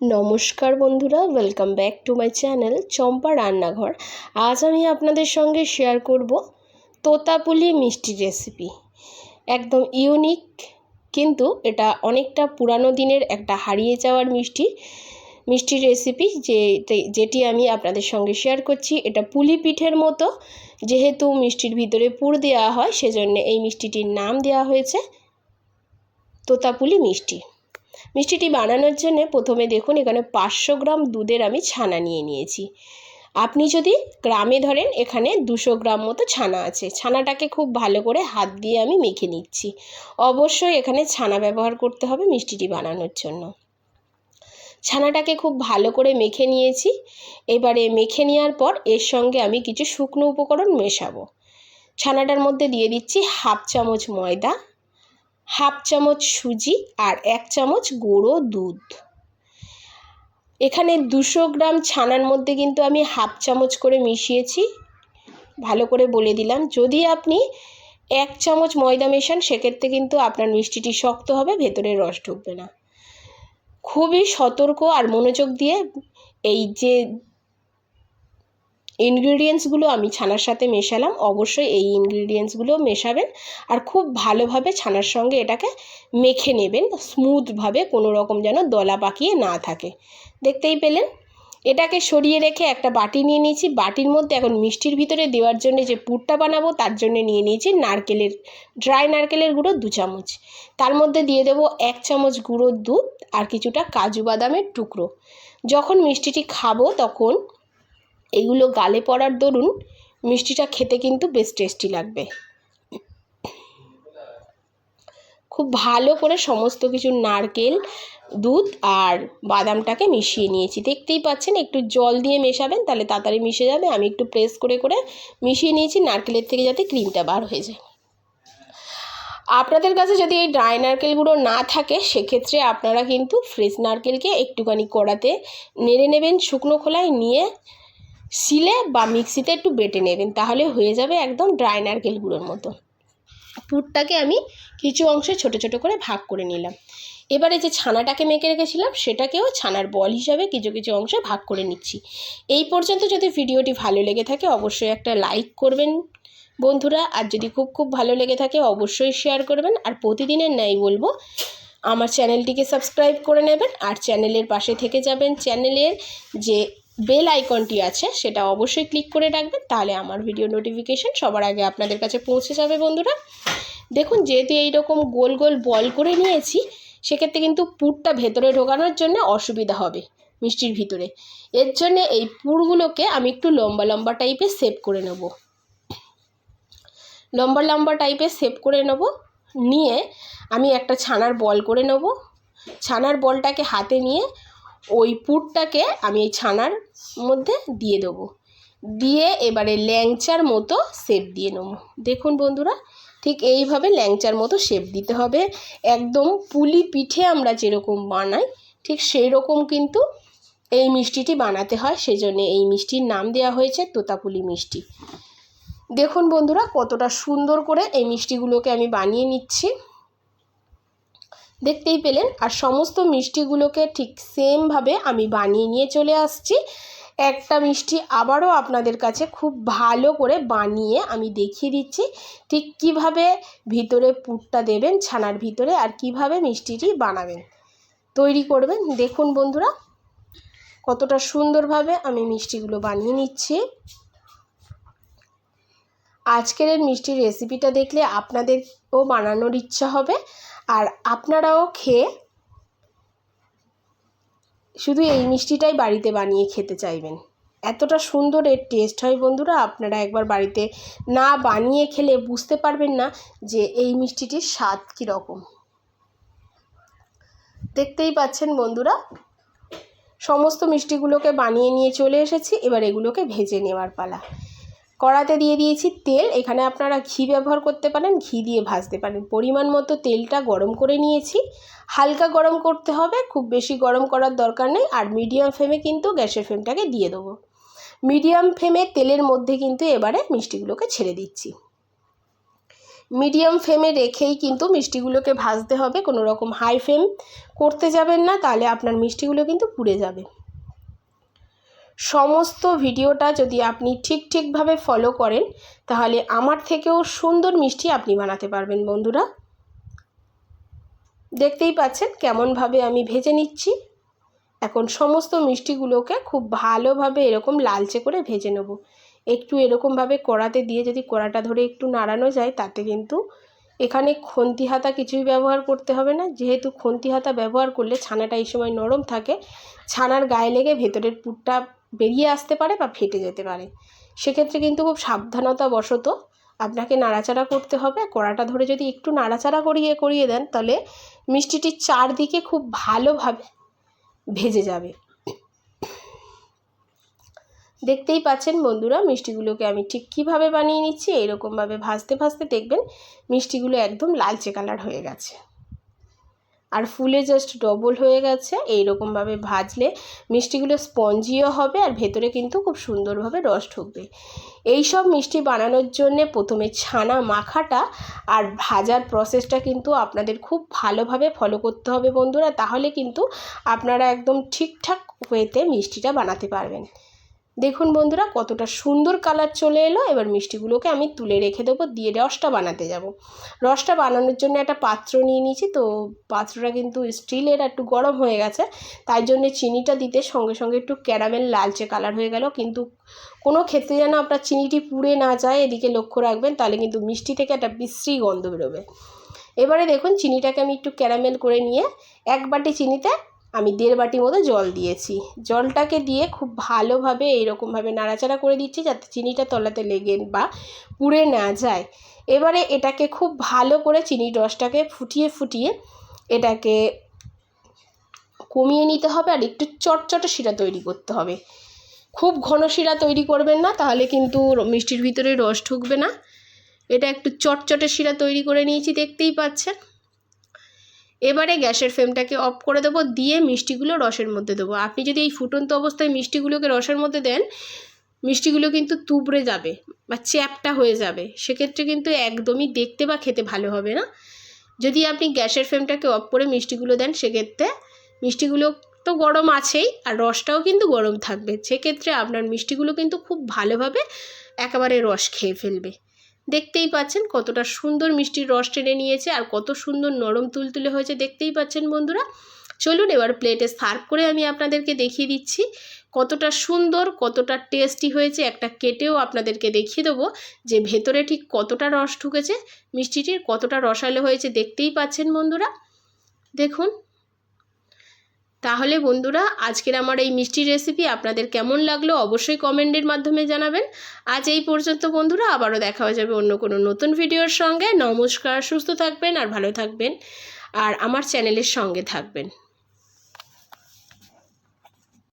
নমস্কার বন্ধুরা welcome back to my channel Champa রান্নাঘর। আজ আমি আপনাদের সঙ্গে শেয়ার করব তোতাপুলি মিষ্টি রেসিপি একদম ইউনিক কিন্তু এটা অনেকটা পুরানো দিনের একটা হারিয়ে যাওয়ার মিষ্টি মিষ্টি রেসিপি যে যেটি আমি আপনাদের সঙ্গে শেয়ার করছি। এটা পুলি পিঠের মতো, যেহেতু মিষ্টির ভিতরে পুর দেওয়া হয়, সেজন্য এই মিষ্টিটির নাম দেওয়া হয়েছে তোতাপুলি মিষ্টি। মিষ্টিটি বানানোর জন্য প্রথমে দেখুন, এখানে পাঁচশো গ্রাম দুধের আমি ছানা নিয়ে নিয়েছি। আপনি যদি গ্রামে ধরেন, এখানে দুশো গ্রাম মতো ছানা আছে। ছানাটাকে খুব ভালো করে হাত দিয়ে আমি মেখে নিচ্ছি। অবশ্যই এখানে ছানা ব্যবহার করতে হবে মিষ্টিটি বানানোর জন্য। ছানাটাকে খুব ভালো করে মেখে নিয়েছি। এবারে মেখে নেওয়ার পর এর সঙ্গে আমি কিছু শুকনো উপকরণ মেশাবো। ছানাটার মধ্যে দিয়ে দিচ্ছি হাফ চামচ ময়দা হাফ চামচ সুজি আর এক চামচ গুঁড়ো দুধ। এখানে দুশো গ্রাম ছানার মধ্যে কিন্তু আমি হাফ চামচ করে মিশিয়েছি। ভালো করে বলে দিলাম। যদি আপনি এক চামচ ময়দা মেশান, সেক্ষেত্রে কিন্তু আপনার মিষ্টিটি শক্ত হবে, ভেতরে রস ঢুকবে না। খুবই সতর্ক আর মনোযোগ দিয়ে এই যে ইনগ্রিডিয়েন্টসগুলো আমি ছানার সাথে মেশালাম, অবশ্যই এই ইনগ্রিডিয়েন্টসগুলো মেশাবেন আর খুব ভালোভাবে ছানার সঙ্গে এটাকে মেখে নেবেন স্মুথভাবে কোনো রকম যেন দলা পাকিয়ে না থাকে। দেখতেই পেলেন? এটাকে সরিয়ে রেখে একটা বাটি নিয়ে নিয়েছি, বাটির মধ্যে এখন মিষ্টির ভিতরে দেওয়ার জন্য যে পুরটা বানাবো তার জন্য নিয়ে নিয়েছি নারকেলের ড্রাই নারকেলের গুঁড়ো দু চামচ। তার মধ্যে দিয়ে দেবো এক চামচ গুঁড়োর দুধ আর কিছুটা কাজু বাদামের টুকরো। যখন মিষ্টিটি খাব তখন এগুলো গালে পড়ার দরুন মিষ্টিটা খেতে কিন্তু বেশ টেস্টি লাগবে। খুব ভালো করে সমস্ত কিছু নারকেল, দুধ আর বাদামটাকে মিশিয়ে নিয়েছি। দেখতেই পাচ্ছেন, একটু জল দিয়ে মেশাবেন, তাহলে তাড়াতাড়ি মিশে যাবে। আমি একটু প্রেস করে করে মিশিয়ে নিয়েছি, নারকেলের থেকে যাতে ক্রিমটা বার হয়ে যায়। আপনাদের কাছে যদি এই ড্রাই নারকেলগুলো না থাকে, সেক্ষেত্রে আপনারা কিন্তু ফ্রেশ নারকেলকে একটুখানি কড়াতে নেড়ে নেবেন, শুকনো খোলায় নিয়ে শিলে বা মিক্সিতে একটু বেটে নেবেন তাহলে হয়ে যাবে একদম ড্রাই নারকেল গুঁড়োর মতো। পুরটাকে আমি কিছু অংশে ছোট ছোট করে ভাগ করে নিলাম। এবারে যে ছানাটাকে মেখে রেখেছিলাম, সেটাকেও ছানার বল হিসাবে কিছু কিছু অংশে ভাগ করে নিচ্ছি। এই পর্যন্ত যদি ভিডিওটি ভালো লেগে থাকে, অবশ্যই একটা লাইক করবেন বন্ধুরা, আর যদি খুব খুব ভালো লেগে থাকে, অবশ্যই শেয়ার করবেন। আর প্রতিদিনের ন্যায় বলব, আমার চ্যানেলটিকে সাবস্ক্রাইব করে নেবেন, আর চ্যানেলের পাশে থেকে যাবেন। চ্যানেলের যে বেল আইকনটি আছে, সেটা অবশ্যই ক্লিক করে রাখবেন, তাহলে আমার ভিডিও নোটিফিকেশান সবার আগে আপনাদের কাছে পৌঁছে যাবে বন্ধুরা। দেখুন, যেহেতু এইরকম গোল গোল বল করে নিয়েছি, সেক্ষেত্রে কিন্তু পুরটা ভেতরে ঢোকানোর জন্য অসুবিধা হবে মিষ্টির ভিতরে। এর জন্য এই পুরগুলোকে আমি একটু লম্বা লম্বা টাইপের সেভ করে নেব। লম্বা লম্বা টাইপের সেভ করে নেব, নিয়ে আমি একটা ছানার বল করে নেব। ছানার বলটাকে হাতে নিয়ে ওই পুরটাকে আমি এই ছানার মধ্যে দিয়ে দেবো। দিয়ে এবারে ল্যাংচার মতো শেপ দিয়ে নেব। দেখুন বন্ধুরা, ঠিক এইভাবে ল্যাংচার মতো শেপ দিতে হবে। একদম পুলি পিঠে আমরা যেরকম বানাই, ঠিক সেই রকম কিন্তু এই মিষ্টিটি বানাতে হয়। সেজন্য এই মিষ্টির নাম দেওয়া হয়েছে তোতাপুলি মিষ্টি। দেখুন বন্ধুরা, কতটা সুন্দর করে এই মিষ্টিগুলোকে আমি বানিয়ে নিচ্ছি। দেখতেই পেলেন। আর সমস্ত মিষ্টিগুলোকে ঠিক সেমভাবে আমি বানিয়ে নিয়ে চলে আসছি। একটা মিষ্টি আবারও আপনাদের কাছে খুব ভালো করে বানিয়ে আমি দেখিয়ে দিচ্ছি। ঠিক কীভাবে ভিতরে পুরটা দেবেন, ছানার ভিতরে, আর কীভাবে মিষ্টিটি বানাবেন। তৈরি করবেন। দেখুন বন্ধুরা, কতটা সুন্দরভাবে আমি মিষ্টিগুলো বানিয়ে নিচ্ছি। আজকের মিষ্টির রেসিপিটা দেখলে আপনাদেরও বানানোর ইচ্ছা হবে। আর আপনারাও খেয়ে শুধু এই মিষ্টিটাই বাড়িতে বানিয়ে খেতে চাইবেন। এতটা সুন্দর এর টেস্ট হয় বন্ধুরা, আপনারা একবার বাড়িতে না বানিয়ে খেলে বুঝতে পারবেন না যে এই মিষ্টিটির স্বাদ কীরকম। দেখতেই পাচ্ছেন বন্ধুরা, সমস্ত মিষ্টিগুলোকে বানিয়ে নিয়ে চলে এসেছি, এবার এগুলোকে ভেজে নেওয়ার পালা। কড়াতে দিয়ে দিয়েছি তেল। এখানে আপনারা ঘি ব্যবহার করতে পারেন, ঘি দিয়ে ভাজতে পারেন। পরিমাণ মতো তেলটা গরম করে নিয়েছি। হালকা গরম করতে হবে, খুব বেশি গরম করার দরকার নেই। আর মিডিয়াম ফ্লেমে কিন্তু গ্যাসের ফ্লেমটাকে দিয়ে দেবো। মিডিয়াম ফ্লেমে তেলের মধ্যে কিন্তু এবারে মিষ্টিগুলোকে ছেড়ে দিচ্ছি। মিডিয়াম ফ্লেমে রেখেই কিন্তু মিষ্টিগুলোকে ভাজতে হবে। কোনো রকম হাই ফ্লেম করতে যাবেন না, তাহলে আপনার মিষ্টিগুলো কিন্তু পুড়ে যাবে। সমস্ত ভিডিওটা যদি আপনি ঠিক ঠিকভাবে ফলো করেন, তাহলে আমার থেকেও সুন্দর মিষ্টি আপনি বানাতে পারবেন বন্ধুরা। দেখতেই পাচ্ছেন কেমনভাবে আমি ভেজে নিচ্ছি। এখন সমস্ত মিষ্টিগুলোকে খুব ভালোভাবে এরকম লালচে করে ভেজে নেব। একটু এরকমভাবে কড়াতে দিয়ে যদি কড়াটা ধরে একটু নাড়ানো যায়, তাতে কিন্তু এখানে খন্তি হাতা কিছুই ব্যবহার করতে হবে না। যেহেতু খন্তি হাতা ব্যবহার করলে ছানাটা এই সময় নরম থাকে, ছানার গায়ে লেগে ভেতরের পুরটা বেরিয়ে আসতে পারে বা ফেটে যেতে পারে। সেক্ষেত্রে কিন্তু খুব সাবধানতা বশত আপনাকে নাড়াচাড়া করতে হবে। কড়াটা ধরে যদি একটু নাড়াচাড়া করিয়ে করিয়ে দেন, তাহলে মিষ্টিটির চারদিকে খুব ভালোভাবে ভেজে যাবে। দেখতেই পাচ্ছেন বন্ধুরা, মিষ্টিগুলোকে আমি ঠিক কীভাবে বানিয়ে নিচ্ছি, এরকমভাবে ভাজতে ভাজতে দেখবেন মিষ্টিগুলো একদম লালচে কালার হয়ে গেছে। আর ফুলে জাস্ট ডবল হয়ে গেছে। এইরকমভাবে ভাজলে মিষ্টিগুলো স্পঞ্জিও হবে আর ভেতরে কিন্তু খুব সুন্দরভাবে রস ঢুকবে। এই সব মিষ্টি বানানোর জন্যে প্রথমে ছানা মাখাটা আর ভাজার প্রসেসটা কিন্তু আপনাদের খুব ভালোভাবে ফলো করতে হবে বন্ধুরা। তাহলে কিন্তু আপনারা একদম ঠিকঠাক ওয়েতে মিষ্টিটা বানাতে পারবেন। দেখুন বন্ধুরা, কতটা সুন্দর কালার চলে এলো। এবার মিষ্টিগুলোকে আমি তুলে রেখে দেবো, দিয়ে রসটা বানাতে যাব। রসটা বানানোর জন্য একটা পাত্র নিয়ে নিয়েছি, তো পাত্রটা কিন্তু স্টিলের একটু গরম হয়ে গেছে। তাই জন্যে চিনিটা দিতে সঙ্গে সঙ্গে একটু ক্যারামেল লালচে কালার হয়ে গেল। কিন্তু কোনো ক্ষেত্রে যেন আপনার চিনিটি পুড়ে না যায়, এদিকে লক্ষ্য রাখবেন, তাহলে কিন্তু মিষ্টি থেকে একটা বিশ্রী গন্ধ বেরোবে। এবারে দেখুন, চিনিটাকে আমি একটু ক্যারামেল করে নিয়ে, এক বাটি চিনিতে আমি দেড় বাটি মতো জল দিয়েছি। জলটাকে দিয়ে খুব ভালোভাবে এইরকমভাবে নাড়াচাড়া করে দিচ্ছি যাতে চিনিটা তলাতে লেগে বা পুড়ে না যায়। এবারে এটাকে খুব ভালো করে চিনির রসটাকে ফুটিয়ে ফুটিয়ে এটাকে কমিয়ে নিতে হবে আর একটু চটচটে শিরা তৈরি করতে হবে। খুব ঘন শিরা তৈরি করবেন না, তাহলে কিন্তু মিষ্টির ভিতরে রস ঢুকবে না। এটা একটু চটচটে শিরা তৈরি করে নিয়েছি, দেখতেই পাচ্ছেন। এবারে গ্যাসের ফ্লেমটাকে অফ করে দেবো, দিয়ে মিষ্টিগুলো রসের মধ্যে দেবো। আপনি যদি এই ফুটন্ত অবস্থায় মিষ্টিগুলোকে রসের মধ্যে দেন, মিষ্টিগুলো কিন্তু তুবড়ে যাবে বা চ্যাপটা হয়ে যাবে। সেক্ষেত্রে কিন্তু একদমই দেখতে বা খেতে ভালো হবে না। যদি আপনি গ্যাসের ফ্লেমটাকে অফ করে মিষ্টিগুলো দেন, সেক্ষেত্রে মিষ্টিগুলো তো গরম আছেই আর রসটাও কিন্তু গরম থাকবে। সেক্ষেত্রে আপনার মিষ্টিগুলো কিন্তু খুব ভালোভাবে একেবারে রস খেয়ে ফেলবে। দেখতেই পাচ্ছেন কতটা সুন্দর মিষ্টির রস টেনে নিয়েছে আর কত সুন্দর নরম তুলতুলে হয়েছে, দেখতেই পাচ্ছেন বন্ধুরা। চলুন এবার প্লেটে সার্ভ করে আমি আপনাদেরকে দেখিয়ে দিচ্ছি কতটা সুন্দর, কতটা টেস্টি হয়েছে। একটা কেটেও আপনাদেরকে দেখিয়ে দেবো যে ভেতরে ঠিক কতটা রস ঢুকেছে, মিষ্টিটির কতটা রসালো হয়েছে, দেখতেই পাচ্ছেন বন্ধুরা। দেখুন তাহলে বন্ধুরা, আজকের আমার এই মিষ্টির রেসিপি আপনাদের কেমন লাগল অবশ্যই কমেন্টের মাধ্যমে জানাবেন। আজ এই পর্যন্ত বন্ধুরা, আবারও দেখা হয়ে যাবে অন্য কোনো নতুন ভিডিওর সঙ্গে। নমস্কার, সুস্থ থাকবেন আর ভালো থাকবেন। আর আমার চ্যানেলের সঙ্গে থাকবেন।